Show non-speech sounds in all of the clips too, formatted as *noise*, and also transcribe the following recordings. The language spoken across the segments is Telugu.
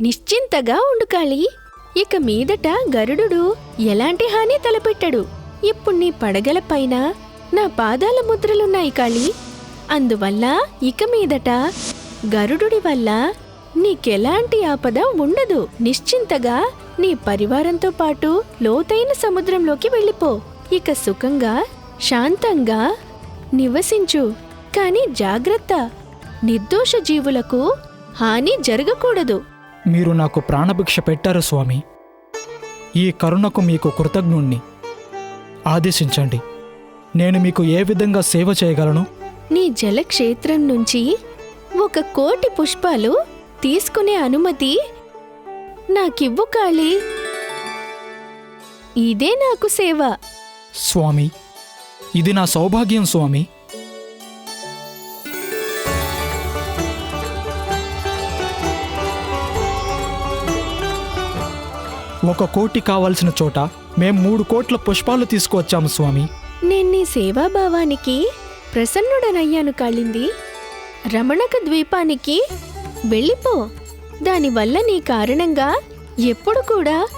నిశ్చింతగా ఉండు కాళీ. ఇక మీదట గరుడు ఎలాంటి హాని తలపెట్టడు. ఇప్పుడు నీ పడగల పైన నా పాదాల ముద్రలున్నాయి కాళీ. అందువల్ల ఇక మీదట గరుడుడి వల్ల నీకెలాంటి ఆపద ఉండదు. నిశ్చింతగా నీ పరివారంతో పాటు లోతైన సముద్రంలోకి వెళ్ళిపో. ఇక సుఖంగా శాంతంగా నివసించు. కాని జాగ్రత్త. నిర్దోష జీవులకు హాని జరగకూడదు. మీరు నాకు ప్రాణభిక్ష పెట్టారు స్వామి. ఈ కరుణకు మీకు కృతజ్ఞుణ్ణి. ఆదేశించండి. నేను మీకు ఏ విధంగా సేవ చేయగలను? నీ జలక్షేత్రం నుంచి ఒక కోటి పుష్పాలు తీసుకునే అనుమతి నాకివ్వు కాళీ. ఇదే నాకు సేవ. స్వామి ఇది నా సౌభాగ్యం స్వామి. ఒక కోటి కావలసిన చోట మేం మూడు కోట్ల పుష్పాలు తీసుకువచ్చాము స్వామి. నేను నీ సేవాభావానికి ప్రసన్నుడనయ్యాను కాళింది. రమణక ద్వీపానికి వెళ్ళిపో. దానివల్ల నీ కారణంగా ఎప్పుడు కూడా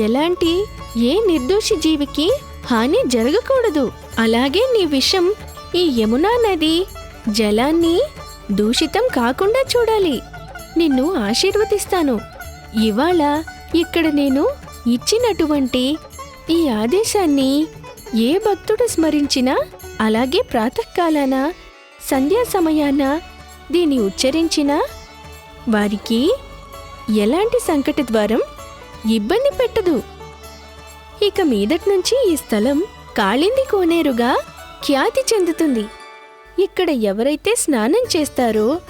ఎలాంటి ఏ నిర్దోషి జీవికి హాని జరగకూడదు. అలాగే నీ విషం ఈ యమునా నది జలాన్ని దూషితం కాకుండా చూడాలి. నిన్ను ఆశీర్వదిస్తాను. ఇవాళ ఇక్కడ నేను ఇచ్చినటువంటి ఈ ఆదేశాన్ని ఏ భక్తుడు స్మరించినా అలాగే ప్రాతకాలాన సంధ్యా సమయాన దీన్ని ఉచ్చరించినా వారికి ఎలాంటి సంకట ద్వారం ఇబ్బంది పెట్టదు. ఇక మీదటి నుంచి ఈ స్థలం కాళింది కోనేరుగా ఖ్యాతి చెందుతుంది. ఇక్కడ ఎవరైతే స్నానం చేస్తారో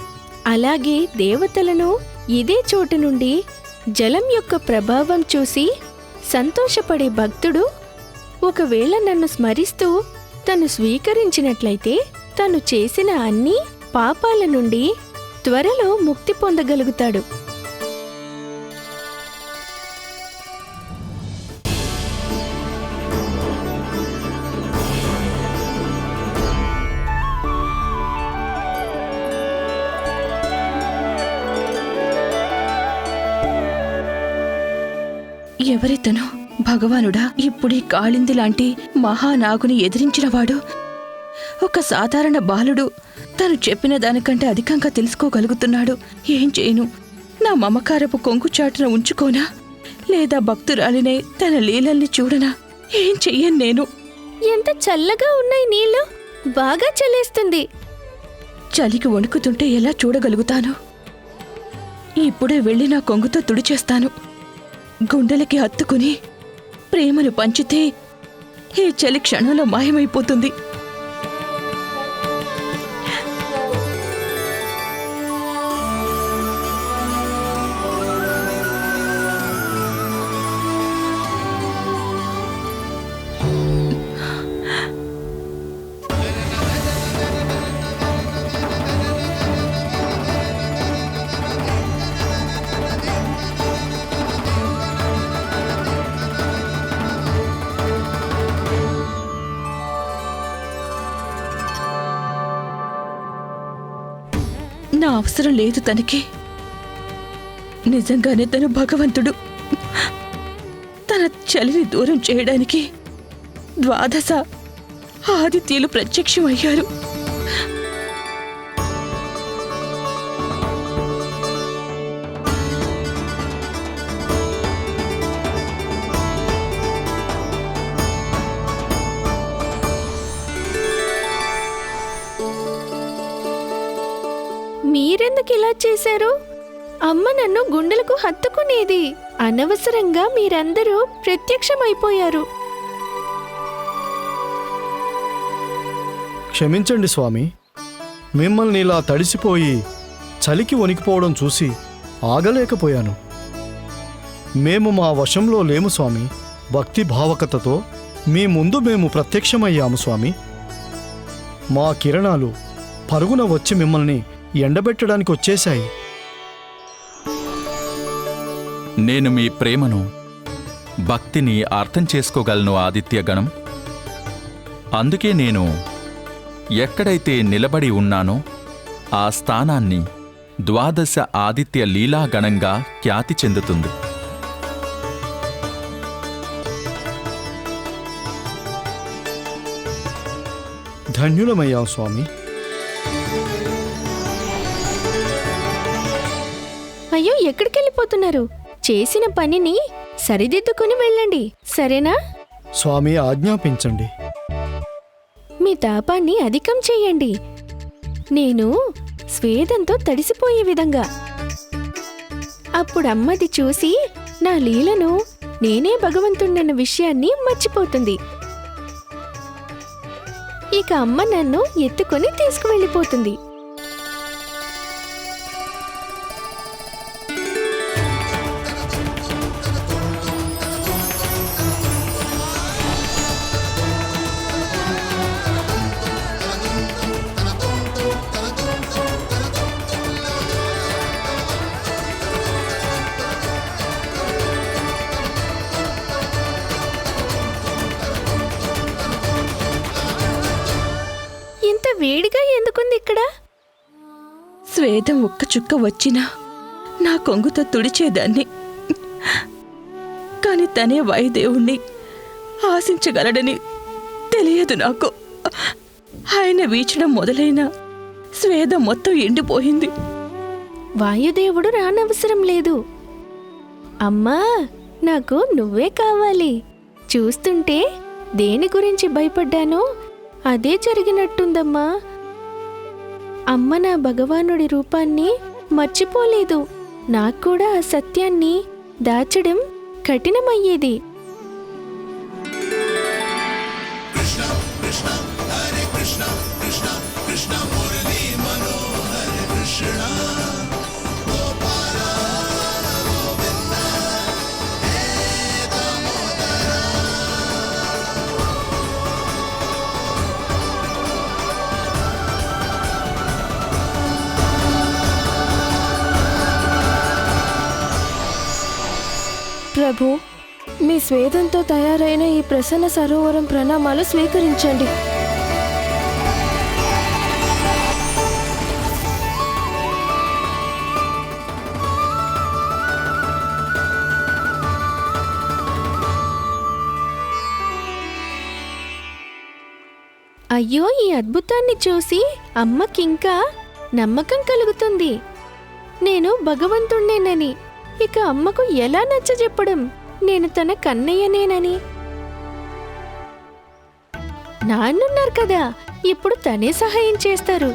అలాగే దేవతలను ఇదే చోటు నుండి జలం యొక్క ప్రభావం చూసి సంతోషపడే భక్తుడు ఒకవేళ నన్ను స్మరిస్తూ తను స్వీకరించినట్లయితే తను చేసిన అన్ని పాపాల నుండి త్వరలో ముక్తి పొందగలుగుతాడు. ఎవరితను? భగవానుడా ఇప్పుడీ కాళింది లాంటి మహానాగుని ఎదిరించినవాడు? ఒక సాధారణ బాలుడు తను చెప్పిన దానికంటే అధికంగా తెలుసుకోగలుగుతున్నాడు. ఏం చేయను? నా మమకారపు కొంగుచాటున ఉంచుకోనా? లేదా భక్తురాలినే తన లీలల్ని చూడనా? ఏం చెయ్యను నేను? ఎంత చల్లగా ఉన్నాయి నీళ్ళు బాగా చల్లేస్తుంది. చలికి వణుకుతుంటే ఎలా చూడగలుగుతాను? ఇప్పుడే వెళ్ళి నా కొంగుతో తుడిచేస్తాను. గుండెలకి హత్తుకుని ప్రేమను పంచితే ఈ చలి క్షణంలో మాయమైపోతుంది. అవసరం లేదు తనకి. నిజంగానే తను భగవంతుడు. తన చలిని దూరం చేయడానికి ద్వాదశ ఆదిత్యులు ప్రత్యక్షమయ్యారు. మీరెందుకు ఇలా చేశారు? అమ్మ నన్ను గుండెలకు హత్తుకునేది. అనవసరంగా మీరందరూ ప్రత్యక్షమైపోయారు. క్షమించండి స్వామి. మిమ్మల్ని ఇలా తడిసిపోయి చలికి వణికిపోవడం చూసి ఆగలేకపోయాను. మేము మా వశంలో లేము స్వామి. భక్తి భావకతతో మీ ముందు మేము ప్రత్యక్షమయ్యాము స్వామి. మా కిరణాలు పరుగున వచ్చి మిమ్మల్ని ఎండబెట్టడానికి వచ్చేశాయి. నేను మీ ప్రేమను భక్తిని అర్థం చేసుకోగలను ఆదిత్యగణం అందుకే నేను ఎక్కడైతే నిలబడి ఉన్నానో ఆ స్థానాన్ని ద్వాదశ ఆదిత్య లీలాగణంగా ఖ్యాతి చెందుతుంది. ధన్యులమయ్యాం స్వామి. అయ్యో ఎక్కడికి వెళ్ళిపోతున్నారు చేసిన పనిని సరిదిద్దుకుని వెళ్ళండి సరేనా? స్వామి ఆజ్ఞాపించండి. మీ తాపాన్ని అధికం చెయ్యండి నేను స్వేదంతో తడిసిపోయే విధంగా. అప్పుడు అమ్మది చూసి నా లీలను నేనే భగవంతుడన్న విషయాన్ని మర్చిపోతుంది. ఇక అమ్మ నన్ను ఎత్తుకొని తీసుకువెళ్ళిపోతుంది. స్వేదం ఒక్క చుక్క వచ్చినా నా కొంగుతో తుడిచేదాన్ని. కాని తనే వాయుదేవుణ్ణి ఆశించగలడని తెలియదు నాకు. ఆయన వీచడం మొదలైన స్వేదం మొత్తం ఎండిపోయింది. వాయుదేవుడు రానవసరం లేదు. అమ్మా నాకు నువ్వే కావాలి. చూస్తుంటే దేని గురించి భయపడ్డానో అదే జరిగినట్టుందమ్మా. అమ్మ నా భగవానుడి రూపాన్ని మర్చిపోలేదు. నాకు కూడా ఆ సత్యాన్ని దాచడం కఠినమయ్యేది. ప్రభు మీ స్వేదంతో తయారైన ఈ ప్రసన్న సరోవరం ప్రణామాలు స్వీకరించండి. అయ్యో ఈ అద్భుతాన్ని చూసి అమ్మకింకా నమ్మకం కలుగుతుంది. నేను భగవంతుణ్ణేనని. ఇక అమ్మకు ఎలా నచ్చజెప్పడం నేను తన కన్నయ్యనేనని. నాన్నున్నారు కదా ఇప్పుడు తనే సహాయం చేస్తారు.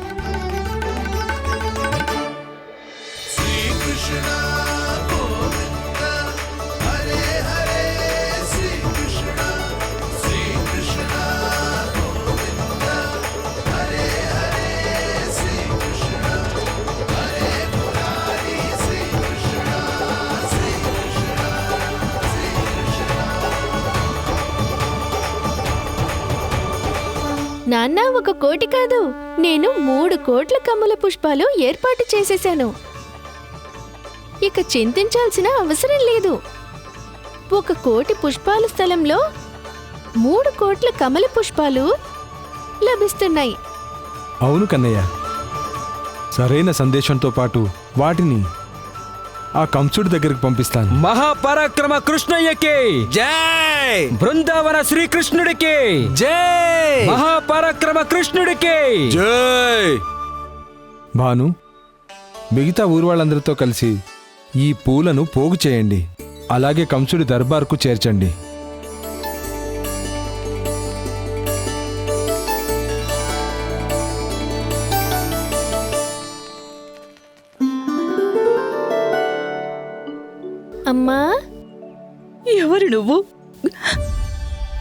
నాన్న ఒక కోటి కాదు. నేను మూడు కోట్ల కమల పుష్పాలు ఏర్పాటు చేసేశాను. ఇక చింతించాల్సిన అవసరం లేదు. ఒక కోటి పుష్పాల స్థలంలో మూడు కోట్ల కమల పుష్పాలు లభిస్తున్నాయి. అవును కన్నయ్య. సరైన సందేశంతో పాటు వాటిని ఆ కంసుడి దగ్గరికి పంపిస్తాను. మహాపరాక్రమ కృష్ణయ్యకి. జై! బృందావన శ్రీకృష్ణుడికి. జై! మహాపరాక్రమ కృష్ణుడికి. జై! భాను మిగతా ఊరు వాళ్ళందరితో కలిసి ఈ పూలను పోగు చేయండి. అలాగే కంసుడి దర్బార్కు చేర్చండి. అమ్మా. ఎవరు నువ్వు?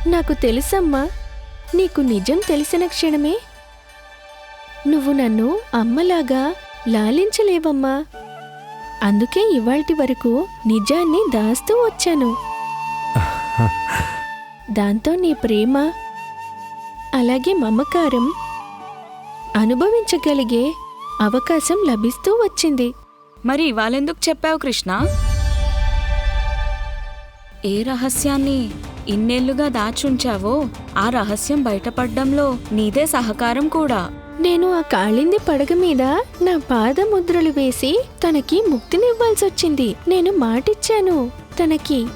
నాకు తెలుసమ్మా. నీకు నిజం తెలిసిన క్షణమే. నువ్వు నన్ను అమ్మలాగా లాలించలేవమ్మా. అందుకే ఇవాల్టి వరకు నిజాన్ని దాస్తూ వచ్చాను. దాంతో నీ ప్రేమ అలాగే మమకారం అనుభవించగలిగే అవకాశం లభిస్తూ వచ్చింది. మరి ఇవాళెందుకు చెప్పావు కృష్ణ? ఏ రహస్యాన్ని ఇన్నేళ్ళుగా దాచుంచావో ఆ రహస్యం బయటపడ్డంలో నీదే సహకారం కూడా. నేను ఆ కాళింది పడగ మీద నా పాదముద్రలు వేసి తనకి ముక్తినివ్వాల్సొచ్చింది. నేను మాటిచ్చాను తనకి.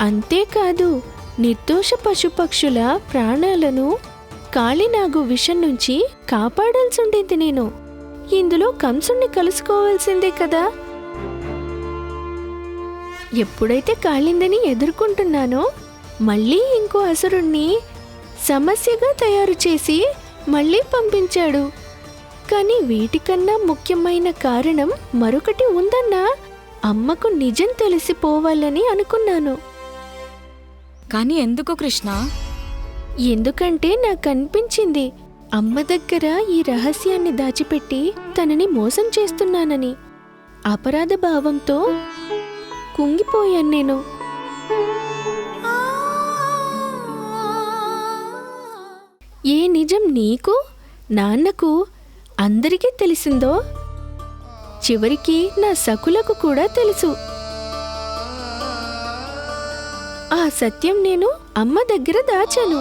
అంతేకాదు నిర్దోష పశుపక్షుల ప్రాణాలను కాళీనాగు విషం నుంచి కాపాడాల్సి ఉండింది నేను. ఇందులో కంసుణ్ణి కలుసుకోవాల్సిందే కదా. ఎప్పుడైతే కాళిందని ఎదుర్కొంటున్నానో మళ్ళీ ఇంకో అసురుణ్ణి సమస్యగా తయారు చేసి మళ్ళీ పంపించాడు. కానీ వీటికన్నా ముఖ్యమైన కారణం మరొకటి ఉందన్నా అమ్మకు నిజం తెలిసిపోవాలని అనుకున్నాను. కానీ ఎందుకు కృష్ణ? ఎందుకంటే నాకు అనిపించింది అమ్మ దగ్గర ఈ రహస్యాన్ని దాచిపెట్టి తనని మోసం చేస్తున్నానని. అపరాధ భావంతో కుంగిపోయాను నేను. ఏ నిజం నీకు? నాన్నకు అందరికీ తెలిసిందో? చివరికి నా సకులకు కూడా తెలుసు. ఆ సత్యం నేను అమ్మ దగ్గర దాచాను.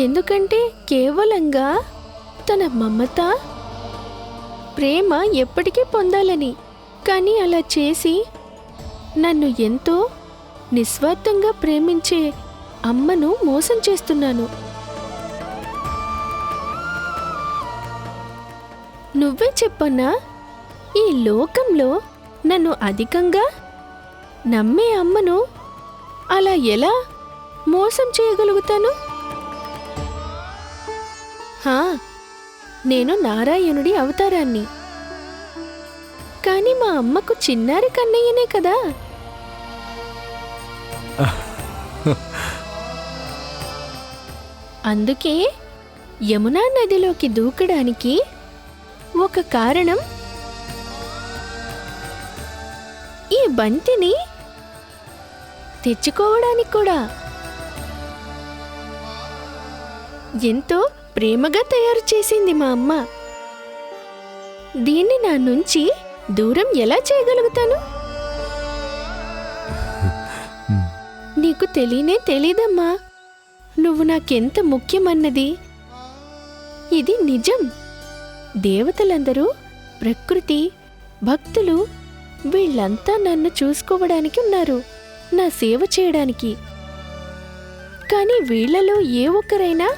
ఎందుకంటే కేవలంగా తన మమత ప్రేమ ఎప్పటికీ పొందాలని. కానీ అలా చేసి నన్ను ఎంతో నిస్వార్థంగా ప్రేమించే అమ్మను మోసం చేస్తున్నాను. నువ్వే చెప్పన్నా ఈ లోకంలో నన్ను అధికంగా నమ్మే అమ్మను అలా ఎలా మోసం చేయగలుగుతాను? హా నేను నారాయణుడి అవతారాన్ని. కానీ మా అమ్మకు చిన్నారి కన్నయ్యనే కదా. అందుకే యమునా నదిలోకి దూకడానికి ఒక కారణం ఈ బంతిని తెచ్చుకోవడానికి కూడా. ఎంతో ప్రేమగా తయారు చేసింది మా అమ్మ. దీన్ని నా నుంచి దూరం ఎలా చేయగలుగుతాను? నీకు తెలియనే తెలీదమ్మా. నువ్వు నాకెంత ముఖ్యమన్నది? ఇది నిజం. దేవతలందరూ ప్రకృతి భక్తులు వీళ్ళంతా నన్ను చూసుకోవడానికి ఉన్నారు నా సేవ చేయడానికి. కానీ వీళ్ళలో ఏ ఒక్కరైనా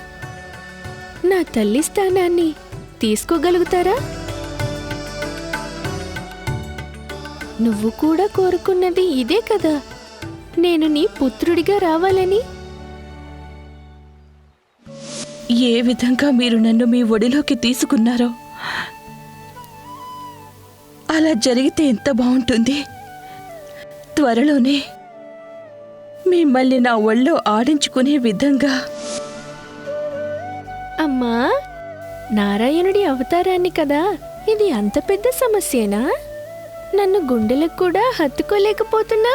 నా తల్లి స్థానాన్ని తీసుకోగలుగుతారా? నువ్వు కూడా కోరుకున్నది ఇదే కదా. నేను నీ పుత్రుడిగా రావాలని. ఏ విధంగా మీరు నన్ను మీ ఒడిలోకి తీసుకున్నారో? అలా జరిగితే ఎంత బాగుంటుంది? త్వరలోనే మిమ్మల్ని నా ఒళ్ళో ఆడించుకునే విధంగా. అమ్మా నారాయణుడి అవతారాన్ని కదా. ఇది అంత పెద్ద సమస్యేనా? నన్ను గుండెలకు కూడా హత్తుకోలేకపోతున్నా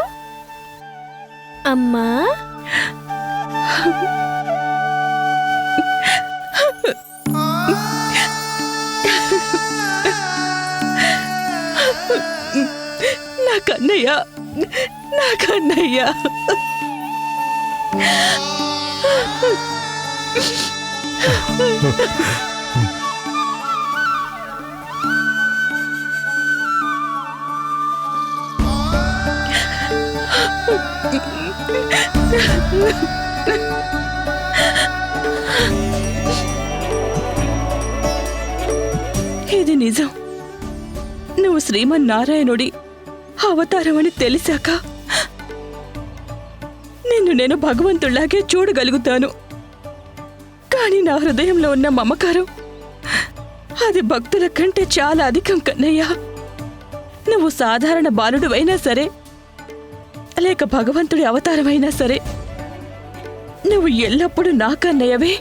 అమ్మా! నా కన్నయ్య! నా కన్నయ్య! *laughs* ఇది నిజం. నువ్వు శ్రీమన్నారాయణుడి అవతారం అని తెలిసాక నిన్ను నేను భగవంతుడిలాగే చూడగలుగుతాను. కానీ నా హృదయంలో ఉన్న మమకారం అది భక్తుల కంటే చాలా అధికం కన్నయ్యా. నువ్వు సాధారణ బాలుడువైనా సరే లేక భగవంతుడి అవతారమైనా సరే నువ్వు ఎల్లప్పుడూ నా కన్నయ్యవే.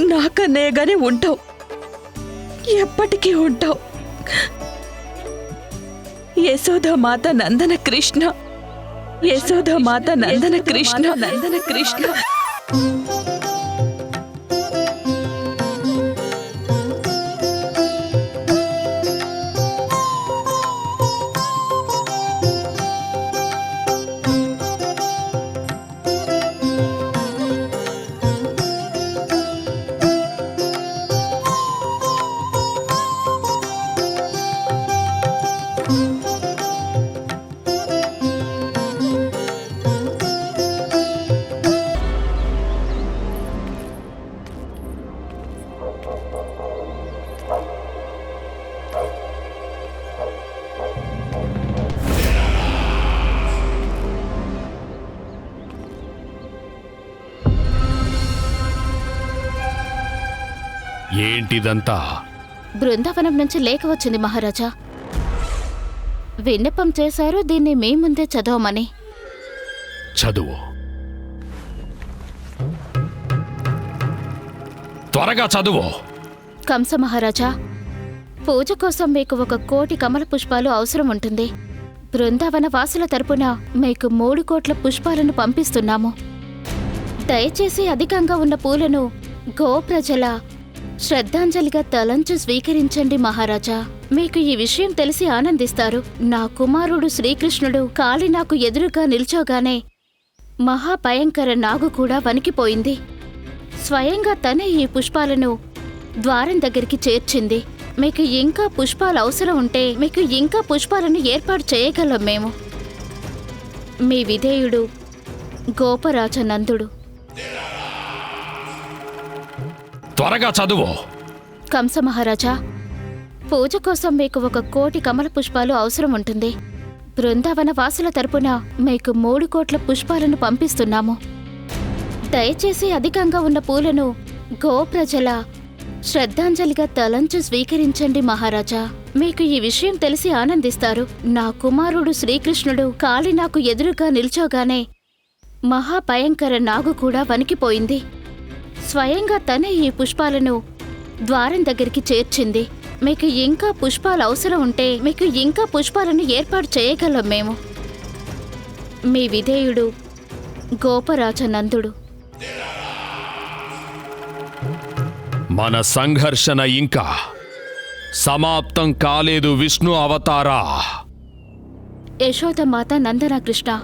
నా కన్నయ్యగానే ఉంటావు. ఎప్పటికీ ఉంటావు. యశోద మాత నందన కృష్ణ. యశోద మాత నందన కృష్ణ. నందన కృష్ణ. ఏంటిదంతా? బృందావనం నుంచి లేఖ వచ్చింది మహారాజా. విన్నపం చేశారు దీన్ని మీ ముందే చదవమని. చదువు. త్వరగా చదువు. కంస మహారాజా పూజ కోసం మీకు ఒక కోటి కమల పుష్పాలు అవసరం ఉంటుంది. బృందావన వాసుల తరపున మీకు మూడు కోట్ల పుష్పాలను పంపిస్తున్నాము. దయచేసి అధికంగా ఉన్న పూలను గోప్రజల శ్రద్ధాంజలిగా తలంచు స్వీకరించండి మహారాజా. మీకు ఈ విషయం తెలిసి ఆనందిస్తారు. నా కుమారుడు శ్రీకృష్ణుడు కాలి నాకు ఎదురుగా నిల్చోగానే మహాభయంకర నాగు కూడా వణికిపోయింది. స్వయంగా తనే ఈ పుష్పాలను ద్వారం దగ్గరికి చేర్చింది. మీకు ఇంకా పుష్పాలు అవసరం ఉంటే మీకు ఇంకా పుష్పాలను ఏర్పాటు చేయగలం మేము. మీ విధేయుడు గోపరాజ నందుడు. త్వరగా చదువు. కంస మహారాజా పూజ కోసం మీకు ఒక కోటి కమల పుష్పాలు అవసరం ఉంటుంది. బృందావన వాసుల తరపున మీకు మూడు కోట్ల పుష్పాలను పంపిస్తున్నాము. దయచేసి అధికంగా ఉన్న పూలను గోప్రజల శ్రద్ధాంజలిగా తలంచు స్వీకరించండి మహారాజా. మీకు ఈ విషయం తెలిసి ఆనందిస్తారు. నా కుమారుడు శ్రీకృష్ణుడు కాలి నాకు ఎదురుగా నిల్చోగానే మహాభయంకర నాగు కూడా వణికిపోయింది. స్వయంగా తనే ఈ పుష్పాలను ద్వారం దగ్గరికి చేర్చింది. మీకు ఇంకా పుష్పాలు అవసరం ఉంటే మీకు ఇంకా పుష్పాలను ఏర్పాటు చేయగలం మేము. మీ విధేయుడు గోపరాజ నందుడు. మన సంఘర్షణ ఇంకా సమాప్తం కాలేదు విష్ణు అవతారా. యశోదమాత నందన కృష్ణ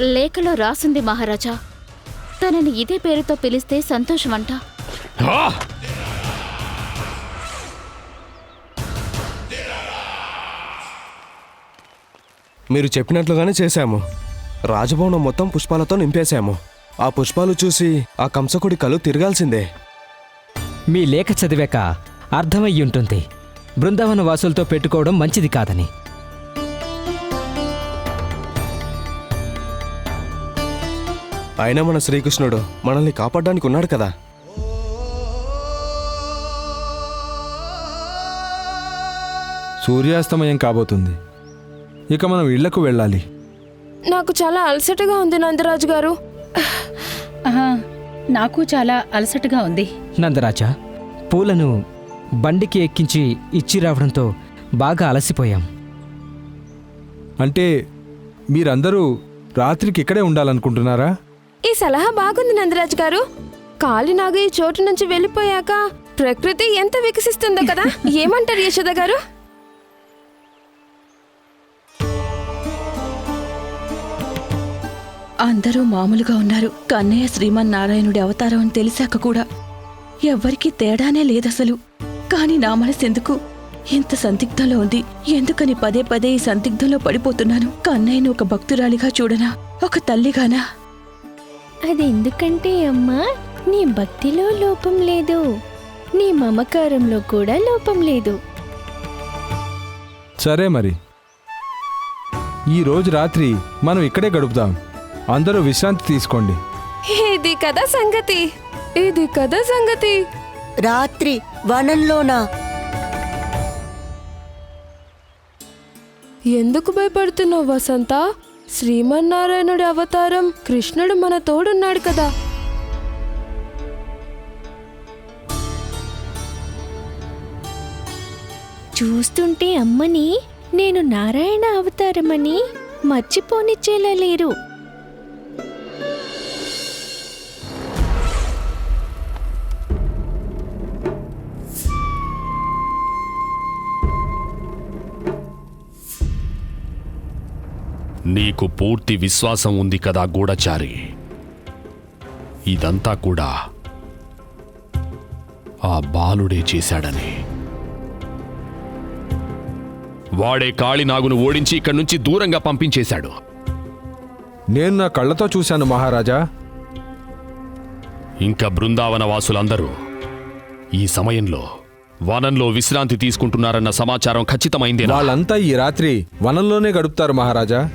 లేఖలో రాసింది మహారాజా. తనని ఇదే పేరుతో పిలిస్తే సంతోషమంట. ఆ! మీరు చెప్పినట్లుగానే చేశాము. రాజభవనం మొత్తం పుష్పాలతో నింపేశాము. ఆ పుష్పాలు చూసి ఆ కంసకుడి కలు తిరగాల్సిందే. మీ లేఖ చదివాక అర్థమయ్యుంటుంది. బృందావన వాసులతో పెట్టుకోవడం మంచిది కాదని. అయినా మన శ్రీకృష్ణుడు మనల్ని కాపాడడానికి ఉన్నాడు కదా. సూర్యాస్తమయం కాబోతుంది. ఇక మనం ఇళ్ళకు వెళ్ళాలి. నాకు చాలా అలసటగా ఉంది నందరాజు గారు. నాకు చాలా అలసటగా ఉంది. నందరాజా పూలను బండికి ఎక్కించి ఇచ్చి రావడంతో బాగా అలసిపోయాం. అంటే మీరందరూ రాత్రికి ఇక్కడే ఉండాలనుకుంటున్నారా? ఈ సలహా బాగుంది నందరాజు గారు. కాలినాగు ఈ చోటు నుంచి వెళ్ళిపోయాక ప్రకృతి ఎంత వికసిస్తుందో కదా? *laughs* ఏమంటారు యశోద గారు? అందరూ మామూలుగా ఉన్నారు. కన్నయ్య శ్రీమన్నారాయణుడి అవతారం అని తెలిసాక కూడా ఎవ్వరికీ తేడానే లేదసలు. కాని నా మనసెందుకు ఇంత సందిగ్ధంలో ఉంది. ఎందుకని పదే పదే ఈ సందిగ్ధంలో పడిపోతున్నాను? కన్నయ్యను ఒక భక్తురాలిగా చూడనా? ఒక తల్లిగానా? అది ఎందుకంటే అమ్మా నీ భక్తిలో లోపం లేదు. నీ మమకారంలో కూడా లోపం లేదు. సరే మరి. ఈ రోజు రాత్రి మనం ఇక్కడే గడుపుదాం. అందరూ విశ్రాంతి తీసుకోండి. ఇది కదా సంగతి. ఇది కదా సంగతి. రాత్రి వనంలోనా. ఎందుకు భయపడుతున్నావు వసంత? శ్రీమన్నారాయణుడి అవతారం కృష్ణుడు మన తోడున్నాడు కదా. చూస్తుంటే అమ్మని నేను నారాయణ అవతారమని మర్చిపోనిచ్చేలా లేరు. నీకు పూర్తి విశ్వాసం ఉంది కదా గూఢచారి. ఇదంతా కూడా ఆ బాలుడే చేశాడని. వాడే కాళినాగును ఓడించి ఇక్కడి నుంచి దూరంగా పంపించేశాడు. నేను నా కళ్ళతో చూశాను మహారాజా. ఇంకా బృందావన వాసులందరూ ఈ సమయంలో వనంలో విశ్రాంతి తీసుకుంటున్నారన్న సమాచారం ఖచ్చితమైంది వాళ్ళంతా ఈ రాత్రి వనంలోనే గడుపుతారు మహారాజా.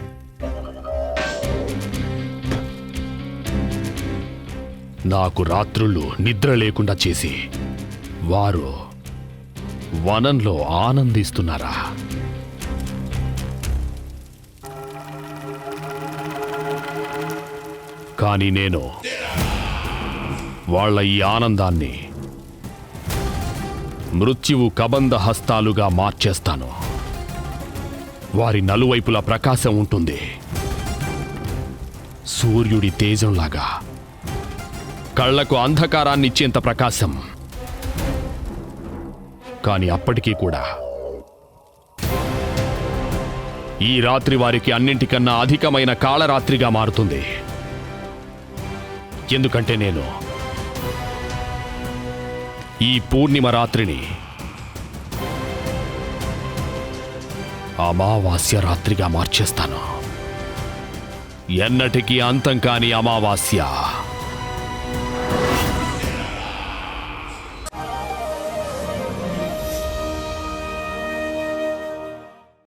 నాకు రాత్రులు నిద్ర లేకుండా చేసి వారు వనంలో ఆనందిస్తున్నారా? కానీ నేను వాళ్ళ ఈ ఆనందాన్ని మృత్యువు కబంధ హస్తాలుగా మార్చేస్తాను. వారి నలువైపుల ప్రకాశం ఉంటుంది. సూర్యుడి తేజంలాగా. కళ్ళకు అంధకారాన్నిచ్చేంత ప్రకాశం. కాని అప్పటికీ కూడా. ఈ రాత్రి వారికి అన్నింటికన్నా అధికమైన కాళరాత్రిగా మారుతుంది. ఎందుకంటే నేను ఈ పూర్ణిమ రాత్రిని అమావాస్య రాత్రిగా మార్చేస్తాను. ఎన్నటికీ అంతం కాని అమావాస్య.